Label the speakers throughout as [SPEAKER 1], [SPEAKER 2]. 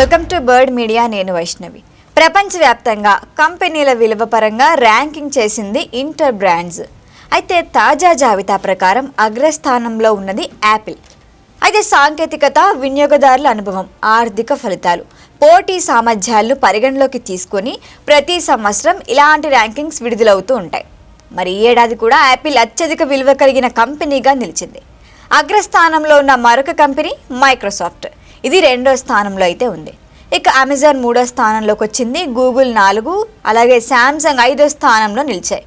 [SPEAKER 1] Welcome to bird media నేను వైష్ణవి. ప్రపంచవ్యాప్తంగా కంపెనీల విలువ పరంగా ర్యాంకింగ్ చేసింది ఇంటర్ బ్రాండ్స్. అయితే తాజా జాబితా ప్రకారం అగ్రస్థానంలో ఉన్నది యాపిల్. అయితే సాంకేతికత వినియోగదారుల అనుభవం ఆర్థిక ఫలితాలు పోటీ సామర్థ్యాలను పరిగణలోకి తీసుకొని ప్రతి సంవత్సరం ఇలాంటి ర్యాంకింగ్స్ విడుదలవుతూ ఉంటాయి. మరి ఈ ఏడాది కూడా యాపిల్ అత్యధిక విలువ కలిగిన కంపెనీగా నిలిచింది. అగ్రస్థానంలో ఉన్న మరొక కంపెనీ మైక్రోసాఫ్ట్. ఇది రెండో స్థానంలో అయితే ఉంది. ఇక అమెజాన్ మూడో స్థానంలోకి వచ్చింది. గూగుల్ నాలుగు అలాగే శాంసంగ్ ఐదో స్థానంలో నిలిచాయి.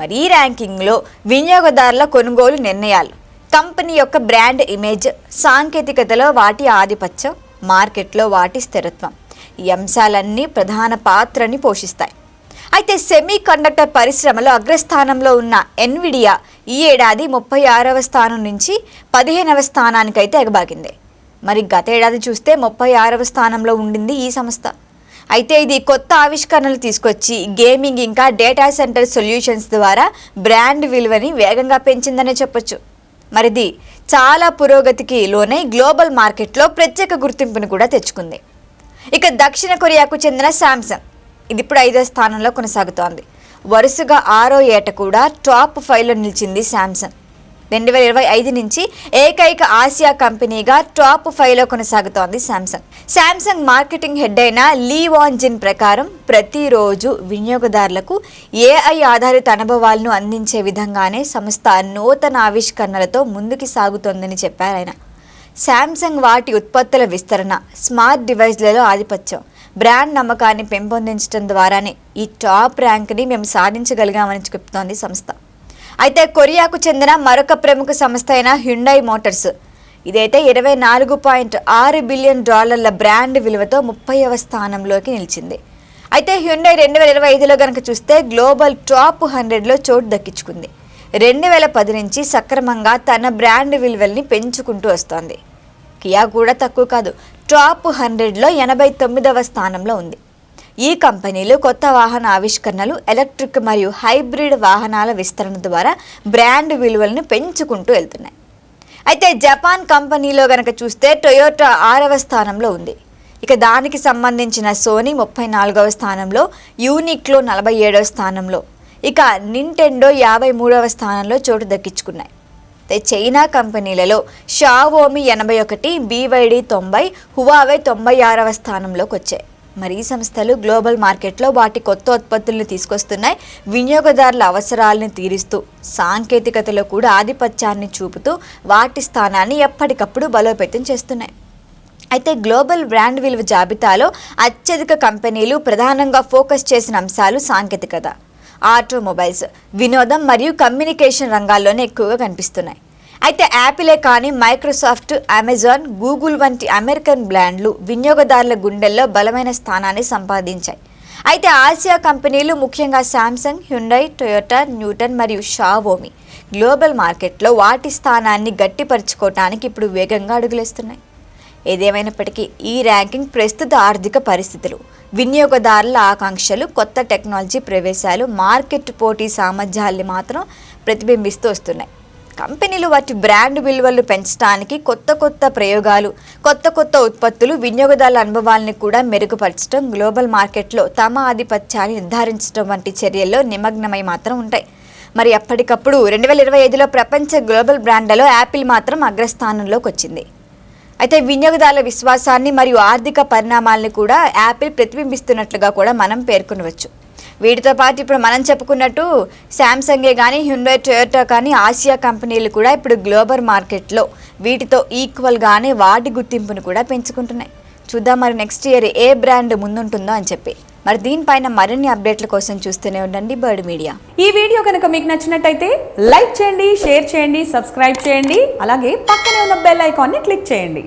[SPEAKER 1] మరి ఈ ర్యాంకింగ్లో వినియోగదారుల కొనుగోలు నిర్ణయాలు. కంపెనీ యొక్క బ్రాండ్ ఇమేజ్ సాంకేతికతలో వాటి ఆధిపత్యం మార్కెట్లో వాటి స్థిరత్వం. ఈ అంశాలన్నీ ప్రధాన పాత్రని పోషిస్తాయి. అయితే సెమీ కండక్టర్ పరిశ్రమలో అగ్రస్థానంలో ఉన్న ఎన్విడియా ఈ ఏడాది ముప్పై ఆరవ స్థానం నుంచి పదిహేనవ స్థానానికైతే ఎగబాగింది మరి గతేడాది చూస్తే ముప్పై ఆరవ స్థానంలో ఉండింది ఈ సంస్థ. అయితే ఇది కొత్త ఆవిష్కరణలు తీసుకొచ్చి గేమింగ్ ఇంకా డేటా సెంటర్ సొల్యూషన్స్ ద్వారా బ్రాండ్ విలువని వేగంగా పెంచిందనే చెప్పొచ్చు. మరిది చాలా పురోగతికి లోనై గ్లోబల్ మార్కెట్లో ప్రత్యేక గుర్తింపును కూడా తెచ్చుకుంది. ఇక దక్షిణ కొరియాకు చెందిన శాంసంగ్ ఇది ఇప్పుడు ఐదో స్థానంలో కొనసాగుతోంది. వరుసగా ఆరో ఏట కూడా టాప్ ఫైవ్లో నిలిచింది శాంసంగ్ రెండు వేల ఇరవై ఐదు నుంచి ఏకైక ఆసియా కంపెనీగా టాప్ ఫైవ్లో కొనసాగుతోంది శాంసంగ్. శాంసంగ్ మార్కెటింగ్ హెడ్ అయిన లీ వాన్ జిన్ ప్రకారం ప్రతిరోజు వినియోగదారులకు ఏఐ ఆధారిత అనుభవాలను అందించే విధంగానే సంస్థ నూతన ఆవిష్కరణలతో ముందుకు సాగుతోందని చెప్పారు ఆయన. శాంసంగ్ వాటి ఉత్పత్తుల విస్తరణ స్మార్ట్ డివైస్లలో ఆధిపత్యం బ్రాండ్ నమ్మకాన్ని పెంపొందించడం ద్వారానే ఈ టాప్ ర్యాంక్ని మేము సాధించగలిగామని చెప్తోంది సంస్థ. అయితే కొరియాకు చెందిన మరొక ప్రముఖ సంస్థ అయిన హ్యుండై మోటార్స్ ఇదైతే ఇరవై నాలుగు పాయింట్ ఆరు బిలియన్ డాలర్ల బ్రాండ్ విలువతో ముప్పైవ స్థానంలోకి నిలిచింది. అయితే హ్యుండై రెండు వేల ఇరవై ఐదులో కనుక చూస్తే గ్లోబల్ టాప్ హండ్రెడ్లో చోటు దక్కించుకుంది. రెండు వేల పది నుంచి సక్రమంగా తన బ్రాండ్ విలువల్ని పెంచుకుంటూ వస్తోంది. కియా కూడా తక్కువ కాదు టాప్ హండ్రెడ్లో ఎనభై తొమ్మిదవ స్థానంలో ఉంది. ఈ కంపెనీలు కొత్త వాహన ఆవిష్కరణలు ఎలక్ట్రిక్ మరియు హైబ్రిడ్ వాహనాల విస్తరణ ద్వారా బ్రాండ్ విలువలను పెంచుకుంటూ వెళ్తున్నాయి. అయితే జపాన్ కంపెనీలో గనక చూస్తే టొయోటా ఆరవ స్థానంలో ఉంది. ఇక దానికి సంబంధించిన సోనీ ముప్పై నాలుగవ స్థానంలో యూనిక్లో నలభై ఏడవ స్థానంలో ఇక నింటెండో యాభై మూడవ స్థానంలో చోటు దక్కించుకున్నాయి. అయితే చైనా కంపెనీలలో షావోమి ఎనభై ఒకటి బీవైడి తొంభై హువావే తొంభై ఆరవ స్థానంలోకి వచ్చాయి. మరి ఈ సంస్థలు గ్లోబల్ మార్కెట్లో వాటి కొత్త ఉత్పత్తులను తీసుకొస్తున్నాయి. వినియోగదారుల అవసరాలను తీరుస్తూ సాంకేతికతలో కూడా ఆధిపత్యాన్ని చూపుతూ వాటి స్థానాన్ని ఎప్పటికప్పుడు బలోపేతం చేస్తున్నాయి. అయితే గ్లోబల్ బ్రాండ్ విలువ జాబితాలో అత్యధిక కంపెనీలు ప్రధానంగా ఫోకస్ చేసిన అంశాలు సాంకేతికత ఆటోమొబైల్స్ వినోదం మరియు కమ్యూనికేషన్ రంగాల్లోనే ఎక్కువగా కనిపిస్తున్నాయి. అయితే యాపిలే కానీ మైక్రోసాఫ్ట్ అమెజాన్ గూగుల్ వంటి అమెరికన్ బ్రాండ్లు వినియోగదారుల గుండెల్లో బలమైన స్థానాన్ని సంపాదించాయి. అయితే ఆసియా కంపెనీలు ముఖ్యంగా శాంసంగ్ హ్యుండై టొయోటా న్యూటన్ మరియు షావోమి గ్లోబల్ మార్కెట్లో వాటి స్థానాన్ని గట్టిపరుచుకోవటానికి ఇప్పుడు వేగంగా అడుగులేస్తున్నాయి. ఏదేమైనప్పటికీ ఈ ర్యాంకింగ్ ప్రస్తుత ఆర్థిక పరిస్థితులు వినియోగదారుల ఆకాంక్షలు కొత్త టెక్నాలజీ ప్రవేశాలు మార్కెట్ పోటీ సామర్థ్యాల్ని మాత్రం ప్రతిబింబిస్తూ వస్తున్నాయి. కంపెనీలు వాటి బ్రాండ్ విలువలు పెంచడానికి కొత్త కొత్త ప్రయోగాలు కొత్త కొత్త ఉత్పత్తులు వినియోగదారుల అనుభవాల్ని కూడా మెరుగుపరచడం గ్లోబల్ మార్కెట్లో తమ ఆధిపత్యాన్ని నిర్ధారించడం వంటి చర్యల్లో నిమగ్నమై మాత్రం ఉంటాయి. మరి అప్పటికప్పుడు రెండు వేల ఇరవై ఐదులో ప్రపంచ గ్లోబల్ బ్రాండ్లలో యాపిల్ మాత్రం అగ్రస్థానంలోకి వచ్చింది. అయితే వినియోగదారుల విశ్వాసాన్ని మరియు ఆర్థిక పరిణామాలను కూడా యాపిల్ ప్రతిబింబిస్తున్నట్లుగా కూడా మనం పేర్కొనవచ్చు. వీటితో పాటు ఇప్పుడు మనం చెప్పుకున్నట్టు శాంసంగే కానీ హ్యుండై టొయోటా కానీ ఆసియా కంపెనీలు కూడా ఇప్పుడు గ్లోబల్ మార్కెట్లో వీటితో ఈక్వల్గానే వాటి గుర్తింపును కూడా పెంచుకుంటున్నాయి. చూద్దాం మరి నెక్స్ట్ ఇయర్ ఏ బ్రాండ్ ముందుంటుందో అని చెప్పి. మరి దీనిపైన మరిన్ని అప్డేట్ల కోసం చూస్తూనే ఉండండి బర్డ్ మీడియా.
[SPEAKER 2] ఈ వీడియో కనుక మీకు నచ్చినట్టయితే లైక్ చేయండి షేర్ చేయండి సబ్స్క్రైబ్ చేయండి అలాగే పక్కనే ఉన్న బెల్ ఐకాన్ని క్లిక్ చేయండి.